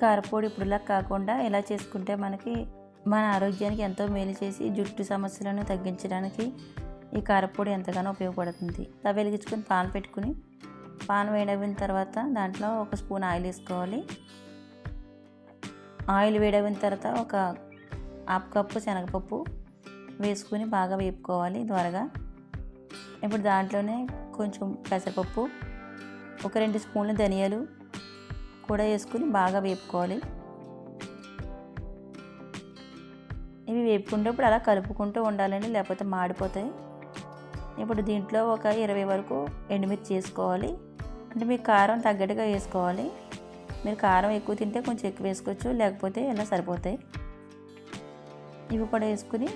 కారపొడి ఇప్పుడులా కాకుండా ఇలా చేసుకుంటే మనకి మన ఆరోగ్యానికి ఎంతో మేలు చేసి జుట్టు సమస్యలను తగ్గించడానికి ఈ కారపొడి ఎంతగానో ఉపయోగపడుతుంది. తవ వెలిగించుకొని పాన్ పెట్టుకుని పాన్ వేడవిన తర్వాత దాంట్లో ఒక స్పూన్ ఆయిల్ వేసుకోవాలి. ఆయిల్ వేడవిన తర్వాత ఒక హాఫ్ కప్పు శనగపప్పు వేసుకుని బాగా వేపుకోవాలి త్వరగా. ఇప్పుడు దాంట్లోనే కొంచెం పెసరపప్పు ఒక రెండు స్పూన్లు ధనియాలు కూడా వేసుకుని బాగా వేపుకోవాలి. ఇవి వేపుకునేటప్పుడు అలా కలుపుకుంటూ ఉండాలండి లేకపోతే మాడిపోతాయి. ఇప్పుడు దీంట్లో ఒక ఇరవై వరకు ఎండుమిర్చి వేసుకోవాలి. అంటే మీకు కారం తగ్గట్టుగా వేసుకోవాలి. మీరు కారం ఎక్కువ తింటే కొంచెం ఎక్కువ వేసుకోవచ్చు లేకపోతే ఇలా సరిపోతాయి. ఇవి కూడా వేసుకుని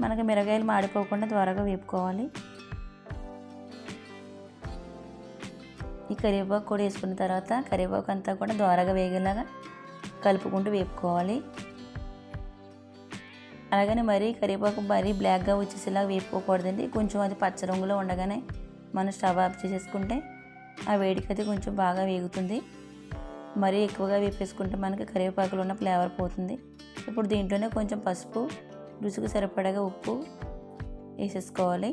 మనకి మిరగాయలు మాడిపోకుండా త్వరగా వేపుకోవాలి. ఈ కరివేపాకు కూడా వేసుకున్న తర్వాత కరివేపాకు అంతా కూడా దోరగా వేగేలాగా కలుపుకుంటూ వేపుకోవాలి. అలాగని మరీ కరివేపాకు మరీ బ్లాక్గా వచ్చేసేలాగా వేపుకోకూడదండి. కొంచెం అది పచ్చ రంగులో ఉండగానే మనం స్టవ్ ఆఫ్ చేసేసుకుంటే ఆ వేడికి అది కొంచెం బాగా వేగుతుంది. మరీ ఎక్కువగా వేపేసుకుంటే మనకి కరివేపాకులో ఉన్న ఫ్లేవర్ పోతుంది. ఇప్పుడు దీంట్లోనే కొంచెం పసుపు రుచికి సరిపడగా ఉప్పు వేసేసుకోవాలి.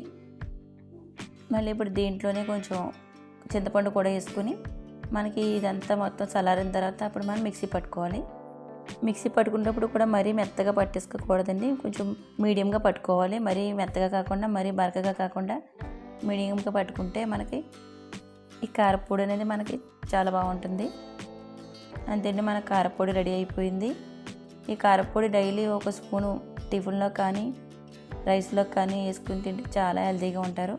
మళ్ళీ ఇప్పుడు దీంట్లోనే కొంచెం చింతపండు కూడా వేసుకుని మనకి ఇదంతా మొత్తం చల్లారిన తర్వాత అప్పుడు మనం మిక్సీ పట్టుకోవాలి. మిక్సీ పట్టుకునేటప్పుడు కూడా మరీ మెత్తగా పట్టేసుకోకూడదండి. కొంచెం మీడియంగా పట్టుకోవాలి. మరీ మెత్తగా కాకుండా మరీ బరకగా కాకుండా మీడియంగా పట్టుకుంటే మనకి ఈ కారపొడి అనేది మనకి చాలా బాగుంటుంది. అంతేండి మన కారపొడి రెడీ అయిపోయింది. ఈ కారపొడి డైలీ ఒక స్పూను టిఫిన్లో కానీ రైస్లో కానీ వేసుకుని తింటే చాలా హెల్తీగా ఉంటారు.